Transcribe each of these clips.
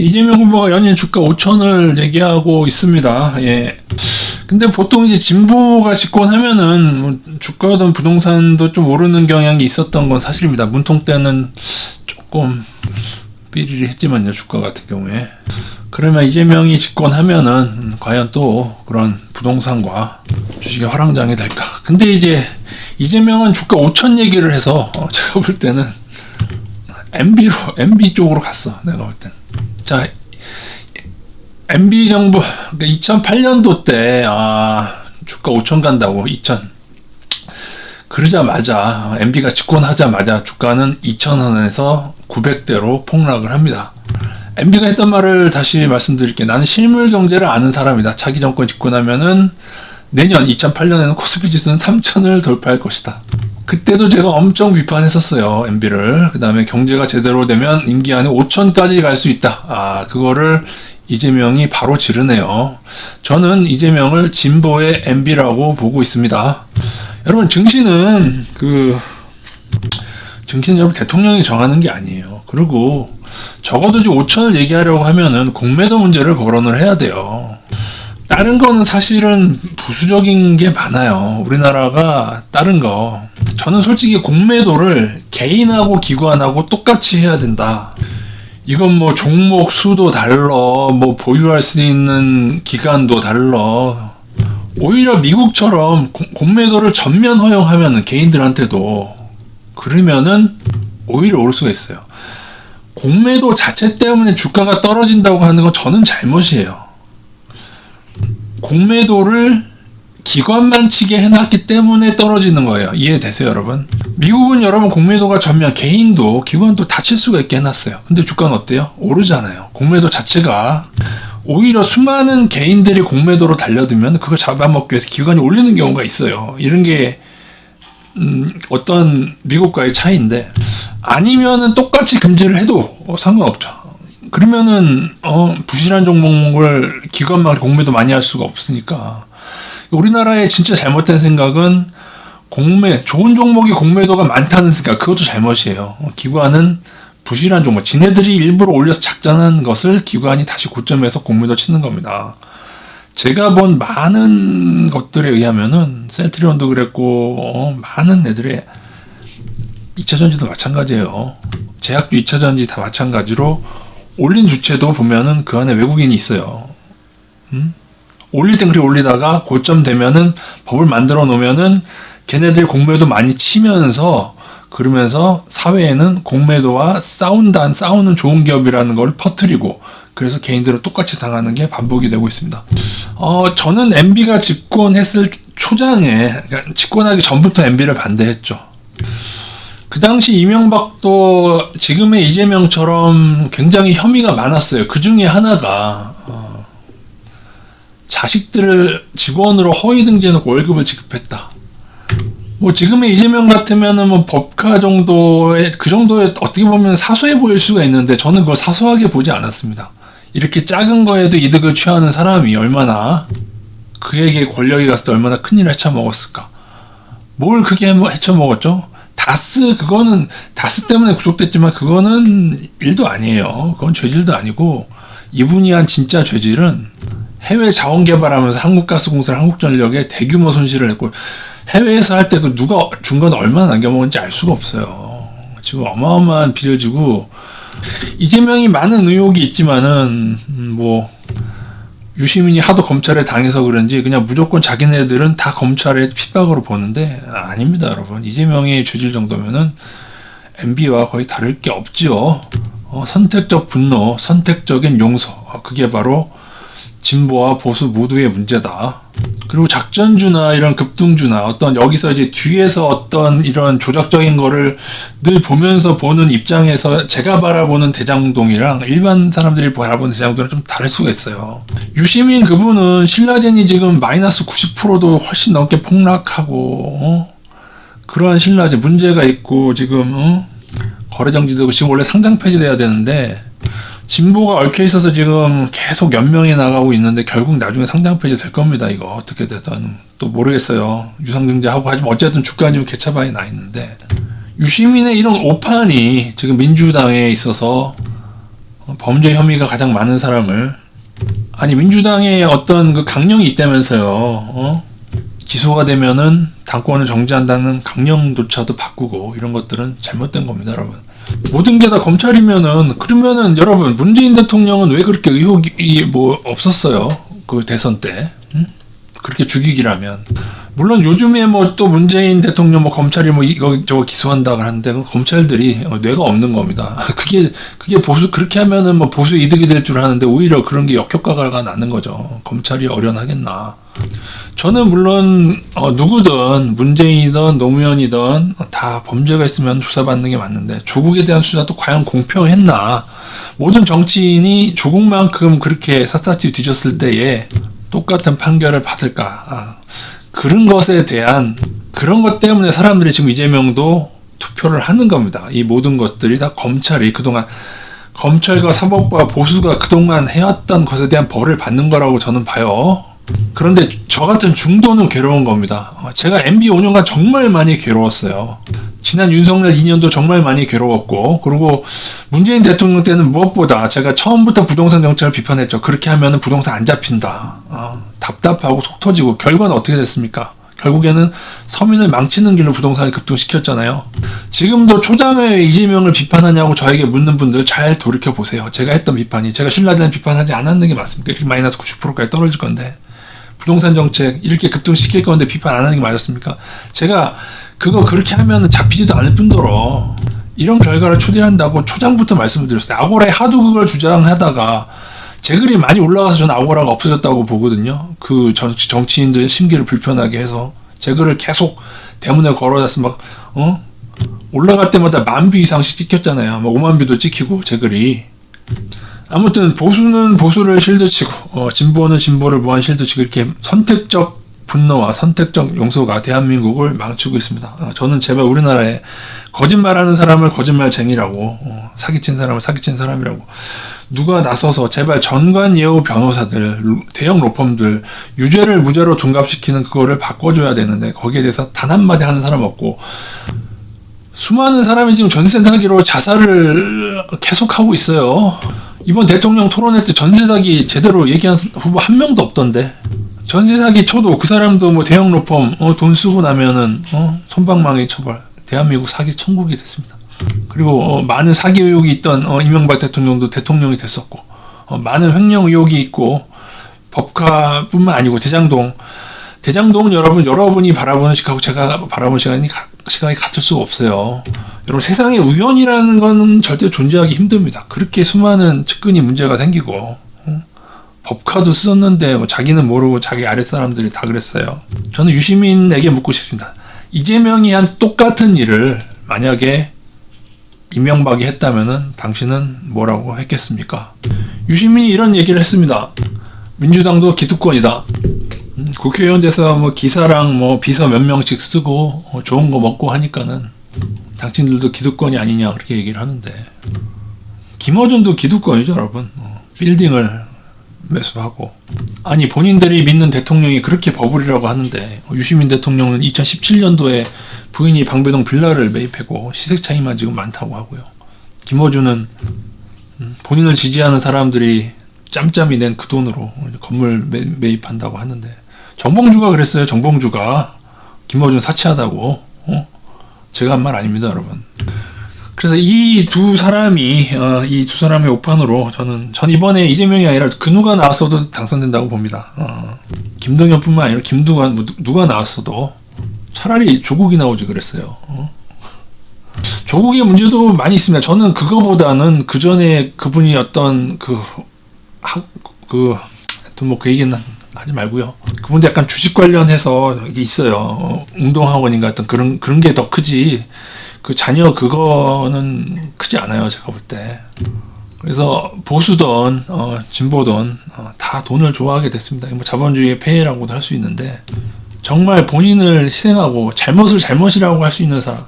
이재명 후보가 연일 주가 5천을 얘기하고 있습니다. 예. 근데 보통 이제 진보가 집권하면은 뭐 주가든 부동산도 좀 오르는 경향이 있었던 건 사실입니다. 문통 때는 조금 삐리리 했지만요, 주가 같은 경우에. 그러면 이재명이 집권하면은 음, 과연 또 그런 부동산과 주식의 화랑장이 될까? 근데 이제 이재명은 주가 5천 얘기를 해서 어, 제가 볼 때는 MB로 MB 쪽으로 갔어. 내가 볼 땐. 자, MB 정부 2008년도 때 아, 주가 5천 간다고 2000 그러자마자 MB가 집권하자마자 주가는 2,000원에서 900대로 폭락을 합니다. MB가 했던 말을 다시 말씀드릴게요. 나는 실물 경제를 아는 사람이다. 차기 정권 집권하면은 내년 2008년에는 코스피 지수는 3,000을 돌파할 것이다. 그때도 제가 엄청 비판했었어요. MB를. 그 다음에 경제가 제대로 되면 임기 안에 5천까지 갈 수 있다. 아, 그거를 이재명이 바로 지르네요. 저는 이재명을 진보의 MB라고 보고 있습니다. 여러분, 증시는 그, 증시는 여러분 대통령이 정하는 게 아니에요. 그리고 적어도 이제 5천을 얘기하려고 하면은 공매도 문제를 거론을 해야 돼요. 다른 거는 사실은 부수적인 게 많아요. 우리나라가 다른 거. 저는 솔직히 공매도를 개인하고 기관하고 똑같이 해야 된다. 이건 뭐 종목 수도 달러, 뭐 보유할 수 있는 기간도 달러. 오히려 미국처럼 공- 공매도를 전면 허용하면은 개인들한테도 그러면은 오히려 오를 수가 있어요. 공매도 자체 때문에 주가가 떨어진다고 하는 건 저는 잘못이에요. 공매도를 기관만 치게 해놨기 때문에 떨어지는 거예요. 이해되세요, 여러분? 미국은 여러분 공매도가 전면 개인도 기관도 다칠 수가 있게 해놨어요. 근데 주가는 어때요? 오르잖아요. 공매도 자체가 오히려 수많은 개인들이 공매도로 달려들면 그걸 잡아먹기 위해서 기관이 올리는 경우가 있어요. 이런 게 음, 어떤 미국과의 차이인데 아니면은 똑같이 금지를 해도 어, 상관없죠. 그러면은 어, 부실한 종목을 기관만 공매도 많이 할 수가 없으니까 우리나라의 진짜 잘못된 생각은 공매 좋은 종목이 공매도가 많다는 생각 그것도 잘못이에요. 어, 기관은 부실한 종목 지네들이 일부러 올려서 작전한 것을 기관이 다시 고점에서 공매도 치는 겁니다. 제가 본 많은 것들에 의하면은 셀트리온도 그랬고 어, 많은 애들의 2차전지도 마찬가지예요. 제약주 2차전지 다 마찬가지로 올린 주체도 보면은 그 안에 외국인이 있어요. 음? 올릴 땐 그렇게 올리다가 고점 되면은 법을 만들어 놓으면은 걔네들 공매도 많이 치면서 그러면서 사회에는 공매도와 싸운다, 싸우는 좋은 기업이라는 걸 퍼뜨리고 그래서 개인들은 똑같이 당하는 게 반복이 되고 있습니다. 어, 저는 MB가 집권했을 초장에, 그러니까 집권하기 전부터 MB를 반대했죠. 그 당시 이명박도 지금의 이재명처럼 굉장히 혐의가 많았어요. 그 중에 하나가, 어, 자식들을 직원으로 허위 등재해놓고 월급을 지급했다. 뭐 지금의 이재명 같으면은 뭐 법카 정도의 그 정도의 어떻게 보면 사소해 보일 수가 있는데 저는 그걸 사소하게 보지 않았습니다. 이렇게 작은 거에도 이득을 취하는 사람이 얼마나 그에게 권력이 갔을 때 얼마나 큰일을 헤쳐먹었을까. 뭘 그게 뭐 헤쳐먹었죠? 다스 그거는 다스 때문에 구속됐지만 그거는 일도 아니에요. 그건 죄질도 아니고 이분이 한 진짜 죄질은 해외 자원 개발하면서 한국가스공사랑 한국전력에 대규모 손실을 했고 해외에서 할 때 그 누가 준건 얼마나 남겨먹은지 알 수가 없어요. 지금 어마어마한 비를 지고 이재명이 많은 의혹이 있지만은 음, 뭐 유시민이 하도 검찰에 당해서 그런지 그냥 무조건 자기네들은 다 검찰의 핍박으로 보는데 아, 아닙니다, 여러분. 이재명의 죄질 정도면은 MB와 거의 다를 게 없지요. 어, 선택적 분노, 선택적인 용서. 어, 그게 바로 진보와 보수 모두의 문제다. 그리고 작전주나 이런 급등주나 어떤 여기서 이제 뒤에서 어떤 이런 조작적인 거를 늘 보면서 보는 입장에서 제가 바라보는 대장동이랑 일반 사람들이 바라보는 대장동이랑 좀 다를 수가 있어요. 유시민 그분은 신라젠이 지금 마이너스 90%도 훨씬 넘게 폭락하고 어? 그러한 신라젠 문제가 있고 지금 어? 거래 정지되고 지금 원래 상장 폐지돼야 되는데 진보가 얽혀 있어서 지금 계속 연명해 나가고 있는데 결국 나중에 상장 폐지 될 겁니다. 이거 어떻게 되든 또 모르겠어요. 유상증자하고 하지만 어쨌든 주가 지금 개차반이 나 있는데 유시민의 이런 오판이 지금 민주당에 있어서 어, 범죄 혐의가 가장 많은 사람을 아니 민주당에 어떤 그 강령이 있다면서요. 어? 기소가 되면은 당권을 정지한다는 강령조차도 바꾸고 이런 것들은 잘못된 겁니다, 여러분. 모든 게 다 검찰이면은 그러면은 여러분 문재인 대통령은 왜 그렇게 의혹이 뭐 없었어요? 그 대선 때 응? 그렇게 죽이기라면 물론 요즘에 뭐 또 문재인 대통령 뭐 검찰이 뭐 이거 저거 기소한다고 하는데 그 검찰들이 어, 뇌가 없는 겁니다. 그게 그게 보수 그렇게 하면은 뭐 보수 이득이 될 줄 아는데 오히려 그런 게 역효과가 나는 거죠. 검찰이 어련하겠나. 저는 물론 어, 누구든 문재인이든 노무현이든 다 범죄가 있으면 조사받는 게 맞는데 조국에 대한 수사도 과연 공평했나? 모든 정치인이 조국만큼 그렇게 샅샅이 뒤졌을 때에 똑같은 판결을 받을까? 아, 그런 것에 대한 그런 것 때문에 사람들이 지금 이재명도 투표를 하는 겁니다. 이 모든 것들이 다 검찰이 그동안 검찰과 사법과 보수가 그동안 해왔던 것에 대한 벌을 받는 거라고 저는 봐요. 그런데 저 같은 중도는 괴로운 겁니다. 어, 제가 MB 5년간 정말 많이 괴로웠어요. 지난 윤석열 2년도 정말 많이 괴로웠고, 그리고 문재인 대통령 때는 무엇보다 제가 처음부터 부동산 정책을 비판했죠. 그렇게 하면 부동산 안 잡힌다. 어, 답답하고 속 터지고, 결과는 어떻게 됐습니까? 결국에는 서민을 망치는 길로 부동산을 급등시켰잖아요. 지금도 초장에 이재명을 비판하냐고 저에게 묻는 분들 잘 돌이켜 보세요. 제가 했던 비판이 제가 신라대는 비판하지 않았는 게 맞습니까? 이렇게 마이너스 90%까지 떨어질 건데 부동산 정책 이렇게 급등시킬 건데 비판 안 하는 게 맞았습니까? 제가 그거 그렇게 하면 잡히지도 않을 뿐더러 이런 결과를 초래한다고 초장부터 말씀을 드렸어요. 아고라에 하도 그걸 주장하다가 제 글이 많이 올라가서 저는 아고라가 없어졌다고 보거든요. 그 정치, 정치인들 심기를 불편하게 해서 제 글을 계속 대문에 걸어놨어 막 어? 올라갈 때마다 만 뷰 이상씩 찍혔잖아요. 막 5만 뷰도 찍히고 제 글이 아무튼 보수는 보수를 실드치고 어, 진보는 진보를 무한 실드치고 이렇게 선택적 분노와 선택적 용서가 대한민국을 망치고 있습니다. 어, 저는 제발 우리나라에 거짓말하는 사람을 거짓말쟁이라고 어, 사기친 사람을 사기친 사람이라고 누가 나서서 제발 전관 예우 변호사들 대형 로펌들 유죄를 무죄로 둔갑시키는 그거를 바꿔줘야 되는데 거기에 대해서 단 한마디 하는 사람 없고 수많은 사람이 지금 전세 사기로 자살을 계속하고 있어요. 이번 대통령 토론회 때 전세 사기 제대로 얘기한 후보 한 명도 없던데. 전세 사기 쳐도 그 사람도 뭐 대형 로펌 어, 돈 쓰고 나면은 어, 손방망이 처벌. 대한민국 사기 천국이 됐습니다. 그리고 어, 많은 사기 의혹이 있던 어, 이명박 대통령도 대통령이 됐었고 어, 많은 횡령 의혹이 있고 법카뿐만 아니고 대장동 대장동 여러분 여러분이 바라보는 시각하고 제가 바라보는 시간이 가, 시각이 같을 수가 없어요. 여러분 세상에 우연이라는 건 절대 존재하기 힘듭니다. 그렇게 수많은 측근이 문제가 생기고 어? 법카도 썼는데 뭐 자기는 모르고 자기 아랫 사람들이 다 그랬어요. 저는 유시민에게 묻고 싶습니다. 이재명이 한 똑같은 일을 만약에 이명박이 했다면은 당신은 뭐라고 했겠습니까? 유시민이 이런 얘기를 했습니다. 민주당도 기득권이다. 음, 국회의원 돼서 뭐 기사랑 뭐 비서 몇 명씩 쓰고 어, 좋은 거 먹고 하니까는 당신들도 기득권이 아니냐 그렇게 얘기를 하는데 김어준도 기득권이죠 여러분. 어, 빌딩을 매수하고 아니 본인들이 믿는 대통령이 그렇게 버블이라고 하는데 유시민 대통령은 2017년도에 부인이 방배동 빌라를 매입하고 시세 차이만 지금 많다고 하고요. 김어준은 음, 본인을 지지하는 사람들이 짬짬이 낸 그 돈으로 건물 매, 매입한다고 하는데 정봉주가 그랬어요. 정봉주가 김어준 사치하다고 어? 제가 한 말 아닙니다, 여러분. 그래서 이 두 사람이 어, 이두 사람의 오판으로 저는 전 이번에 이재명이 아니라 그 누가 나왔어도 당선된다고 봅니다. 어, 김동연뿐만 아니라 김두가 뭐 누가 나왔어도 차라리 조국이 나오지 그랬어요. 어? 조국의 문제도 많이 있습니다. 저는 그거보다는 그 전에 그분이 어떤 그, 하, 그, 하여튼 뭐 그 얘기는 하지 말고요. 그분도 약간 주식 관련해서 이게 있어요. 어, 운동학원인가 어떤 그런, 그런 게 더 크지. 그 자녀 그거는 크지 않아요. 제가 볼 때. 그래서 보수든 어, 진보든 어, 다 돈을 좋아하게 됐습니다. 뭐 자본주의의 폐해라고도 할 수 있는데 정말 본인을 희생하고 잘못을 잘못이라고 할 수 있는 사람.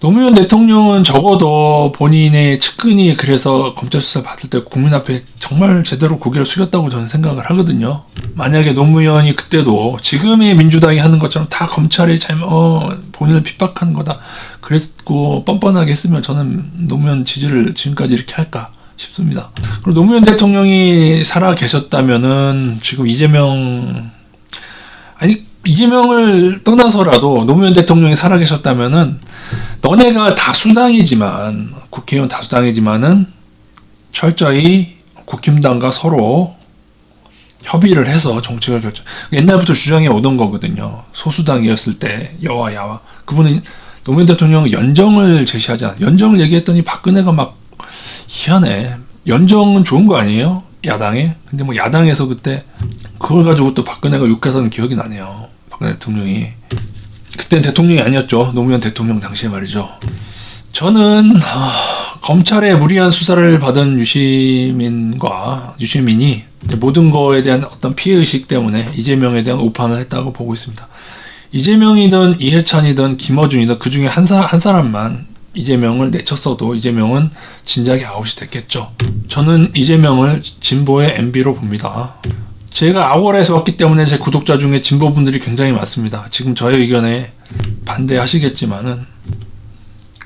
노무현 대통령은 적어도 본인의 측근이 그래서 검찰 수사 받을 때 국민 앞에 정말 제대로 고개를 숙였다고 저는 생각을 하거든요. 만약에 노무현이 그때도 지금의 민주당이 하는 것처럼 다 검찰이 잘못 어, 본인을 핍박하는 거다. 그랬고 뻔뻔하게 했으면 저는 노무현 지지를 지금까지 이렇게 할까 싶습니다. 그리고 노무현 대통령이 살아 계셨다면은 지금 이재명 아니 이재명을 떠나서라도 노무현 대통령이 살아 계셨다면은 너네가 다수당이지만 국회의원 다수당이지만은 철저히 국힘당과 서로 협의를 해서 정책을 결정. 옛날부터 주장해 오던 거거든요. 소수당이었을 때 여와 야와 그분은 노무현 대통령 연정을 제시하지 않아. 연정을 얘기했더니 박근혜가 막 희한해. 연정은 좋은 거 아니에요? 야당에. 근데 뭐 야당에서 그때 그걸 가지고 또 박근혜가 욕해서는 기억이 나네요. 박근혜 대통령이. 그땐 대통령이 아니었죠. 노무현 대통령 당시에 말이죠. 저는 아, 검찰의 무리한 수사를 받은 유시민과 유시민이 모든 거에 대한 어떤 피해 의식 때문에 이재명에 대한 오판을 했다고 보고 있습니다. 이재명이든 이해찬이든 김어준이든 그 중에 한, 사, 한 사람만 이재명을 내쳤어도 이재명은 진작에 아웃이 됐겠죠. 저는 이재명을 진보의 MB로 봅니다. 제가 아워라에서 왔기 때문에 제 구독자 중에 진보분들이 굉장히 많습니다. 지금 저의 의견에 반대하시겠지만은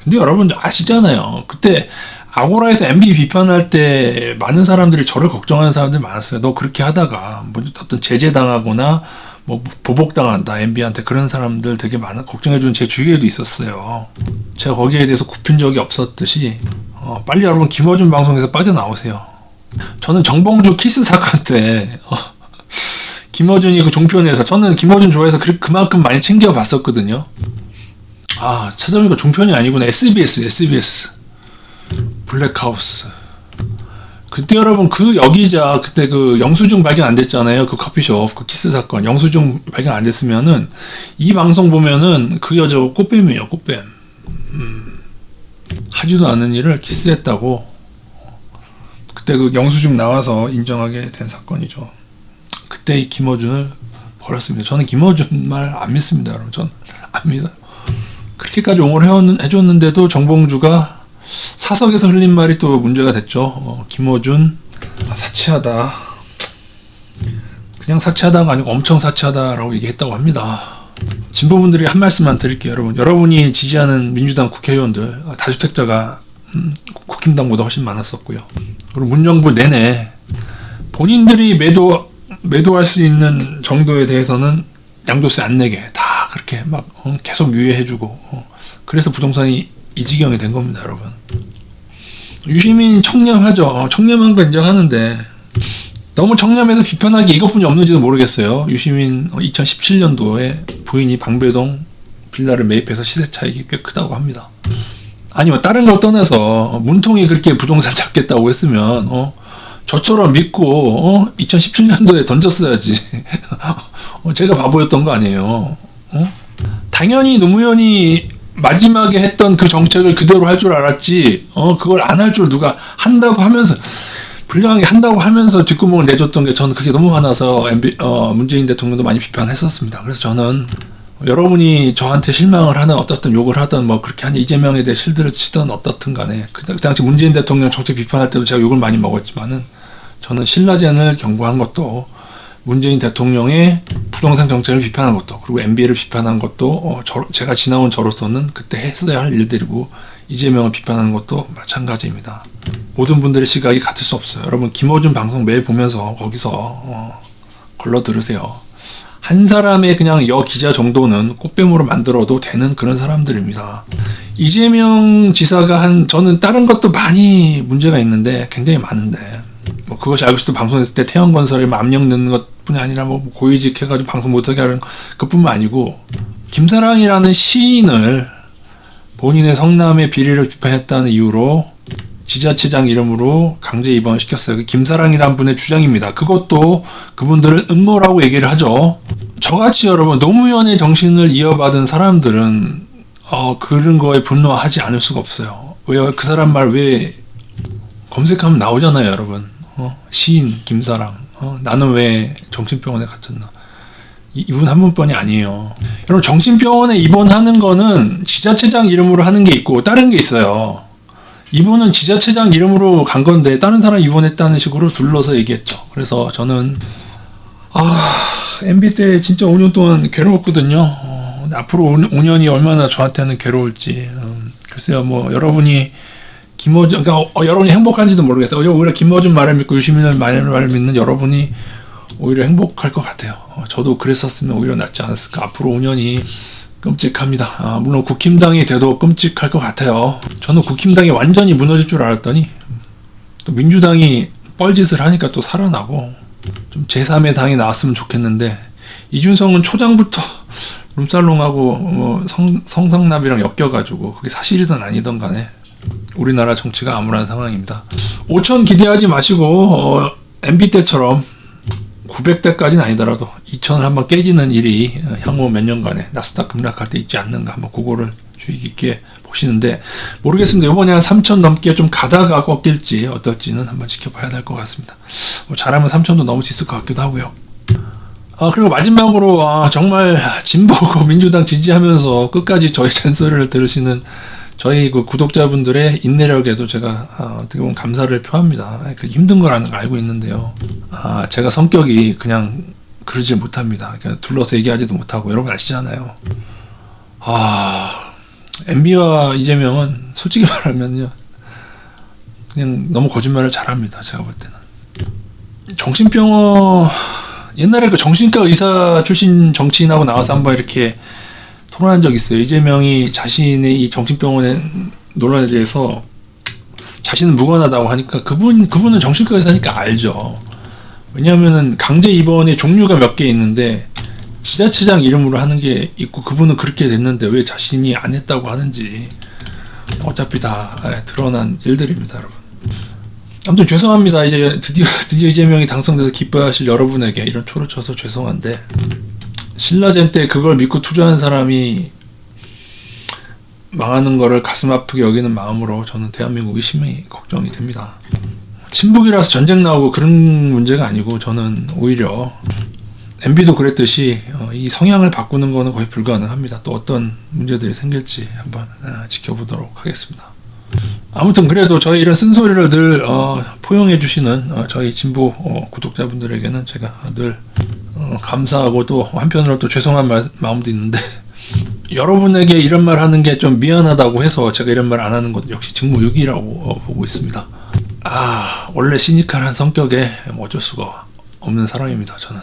근데 여러분 아시잖아요. 그때 아고라에서 MB 비판할 때 많은 사람들이 저를 걱정하는 사람들이 많았어요. 너 그렇게 하다가 뭐 어떤 제재 당하거나 뭐 보복당한다 MB한테 그런 사람들 되게 많아 걱정해주는 제 주위에도 있었어요. 제가 거기에 대해서 굽힌 적이 없었듯이 어, 빨리 여러분 김어준 방송에서 빠져나오세요. 저는 정봉주 키스 사건 때 어, 김어준이 그 종편에서 저는 김어준 좋아해서 그, 그만큼 많이 챙겨봤었거든요. 아 찾아보니까 종편이 아니구나. SBS SBS 블랙하우스. 그때 여러분 그 여기자 그때 그 영수증 발견 안 됐잖아요. 그 커피숍 그 키스 사건. 영수증 발견 안 됐으면은 이 방송 보면은 그 여자 꽃뱀이에요 꽃뱀. 음, 하지도 않은 일을 키스했다고. 그때 그 영수증 나와서 인정하게 된 사건이죠 그때 이 김어준을 버렸습니다 저는 김어준 말 안 믿습니다 여러분 전 안 믿어요 그렇게까지 옹호를 해줬는데도 정봉주가 사석에서 흘린 말이 또 문제가 됐죠. 어, 김어준 아, 사치하다. 그냥 사치하다가 아니고 엄청 사치하다라고 얘기했다고 합니다. 진보분들이 한 말씀만 드릴게요, 여러분. 여러분이 지지하는 민주당 국회의원들 아, 다주택자가 음, 국힘당보다 훨씬 많았었고요. 그리고 문정부 내내 본인들이 매도 매도할 수 있는 정도에 대해서는 양도세 안 내게 다 그렇게 막 어, 계속 유예해주고 어, 그래서 부동산이 이 지경이 된 겁니다, 여러분. 유시민 청렴하죠. 어, 청렴한 거 인정하는데 너무 청렴해서 비판하기 이것뿐이 없는지도 모르겠어요. 유시민 2017년도에 부인이 방배동 빌라를 매입해서 시세 차익이 꽤 크다고 합니다. 아니면 다른 걸 떠나서 문통이 그렇게 부동산 잡겠다고 했으면 어, 저처럼 믿고 어, 2017년도에 던졌어야지. 어, 제가 바보였던 거 아니에요. 어? 당연히 노무현이 마지막에 했던 그 정책을 그대로 할 줄 알았지, 어, 그걸 안 할 줄 누가 한다고 하면서, 불량하게 한다고 하면서 뒷구멍을 내줬던 게 저는 그게 너무 화나서 MB, 어, 문재인 대통령도 많이 비판했었습니다. 그래서 저는 여러분이 저한테 실망을 하는 어떻든 욕을 하든 뭐 그렇게 한 이재명에 대해 실드를 치든 어떻든 간에 그, 그 당시 문재인 대통령 정책 비판할 때도 제가 욕을 많이 먹었지만은 저는 신라젠을 경고한 것도 문재인 대통령의 부동산 정책을 비판한 것도 그리고 MB를 비판한 것도 어, 저, 제가 지나온 저로서는 그때 했어야 할 일들이고 이재명을 비판하는 것도 마찬가지입니다. 모든 분들의 시각이 같을 수 없어요. 여러분 김어준 방송 매일 보면서 거기서 어, 걸러 들으세요. 한 사람의 그냥 여 기자 정도는 꽃뱀으로 만들어도 되는 그런 사람들입니다. 이재명 지사가 한 저는 다른 것도 많이 문제가 있는데 굉장히 많은데 뭐 그것이 알고 싶은 방송했을 때 태양건설에 뭐 압력 넣는 것뿐이 아니라 뭐 고위직 해가지고 방송 못하게 하는 것뿐만 아니고 김사랑이라는 시인을 본인의 성남의 비리를 비판했다는 이유로 지자체장 이름으로 강제 입원을 시켰어요. 그 김사랑이라는 분의 주장입니다. 그것도 그분들은 음모라고 얘기를 하죠. 저같이 여러분 노무현의 정신을 이어받은 사람들은 어, 그런 거에 분노하지 않을 수가 없어요. 왜그 사람 말 왜 검색하면 나오잖아요, 여러분. 어, 시인 김사랑 어, 나는 왜 정신병원에 갇혔나 이, 이분 한 분뿐이 아니에요 여러분 정신병원에 입원하는 거는 지자체장 이름으로 하는 게 있고 다른 게 있어요 이분은 지자체장 이름으로 간 건데 다른 사람 입원했다는 식으로 둘러서 얘기했죠 그래서 저는 아 MB 때 진짜 5년 동안 괴로웠거든요 어, 앞으로 5, 년이 얼마나 저한테는 괴로울지 음, 글쎄요 뭐 여러분이 김어준 그러니까 어, 여러분이 행복한지도 모르겠어요. 오히려 김어준 말을 믿고 유시민을 말을 믿는 여러분이 오히려 행복할 것 같아요. 어, 저도 그랬었으면 오히려 낫지 않았을까. 앞으로 5년이 끔찍합니다. 아, 물론 국힘당이 돼도 끔찍할 것 같아요. 저는 국힘당이 완전히 무너질 줄 알았더니 또 민주당이 뻘짓을 하니까 또 살아나고 좀 제3의 당이 나왔으면 좋겠는데 이준성은 초장부터 룸살롱하고 뭐 성, 성상납이랑 엮여가지고 그게 사실이든 아니든 간에 우리나라 정치가 암울한 상황입니다. 5천 기대하지 마시고 어, MB 때처럼 900대까지는 아니더라도 2천을 한번 깨지는 일이 어, 향후 몇 년간에 나스닥 급락할 때 있지 않는가 한번 그거를 주의 깊게 보시는데 모르겠습니다. 이번에 한 3천 넘게 좀 가다가 꺾일지 어떨지는 한번 지켜봐야 될 것 같습니다. 뭐 잘하면 3천도 넘을 수 있을 것 같기도 하고요. 아 그리고 마지막으로 아, 정말 진보고 민주당 지지하면서 끝까지 저희 잔소리를 들으시는 저희 그 구독자분들의 인내력에도 제가 아, 어떻게 보면 감사를 표합니다. 그 힘든 거라는 걸 알고 있는데요. 아 제가 성격이 그냥 그러지 못합니다. 그냥 둘러서 얘기하지도 못하고 여러분 아시잖아요. 아 MB와 이재명은 솔직히 말하면요 그냥 너무 거짓말을 잘합니다. 제가 볼 때는 정신병원 옛날에 그 정신과 의사 출신 정치인하고 나와서 한번 이렇게 토론한 적 있어요. 이재명이 자신의 이 정신병원의 논란에 대해서 자신은 무관하다고 하니까 그분 그분은 정신과 의사니까 알죠. 왜냐하면은 강제 입원의 종류가 몇 개 있는데 지자체장 이름으로 하는 게 있고 그분은 그렇게 됐는데 왜 자신이 안 했다고 하는지 어차피 다 예, 드러난 일들입니다, 여러분. 아무튼 죄송합니다. 이제 드디어 드디어 이재명이 당선돼서 기뻐하실 여러분에게 이런 초를 쳐서 죄송한데 신라젠 때 그걸 믿고 투자한 사람이 망하는 거를 가슴 아프게 여기는 마음으로 저는 대한민국이 심히 걱정이 됩니다. 친북이라서 전쟁 나오고 그런 문제가 아니고 저는 오히려 MB도 그랬듯이 어, 이 성향을 바꾸는 거는 거의 불가능합니다. 또 어떤 문제들이 생길지 한번 아, 지켜보도록 하겠습니다. 아무튼 그래도 저희 이런 쓴소리를 늘 어, 포용해 주시는 어, 저희 진보 어, 구독자분들에게는 제가 늘 어, 감사하고 또 한편으로 또 죄송한 말, 마음도 있는데 여러분에게 이런 말 하는 게 좀 미안하다고 해서 제가 이런 말 안 하는 것 역시 직무유기라고 어, 보고 있습니다. 아 원래 시니컬한 성격에 뭐 어쩔 수가 없는 사람입니다 저는.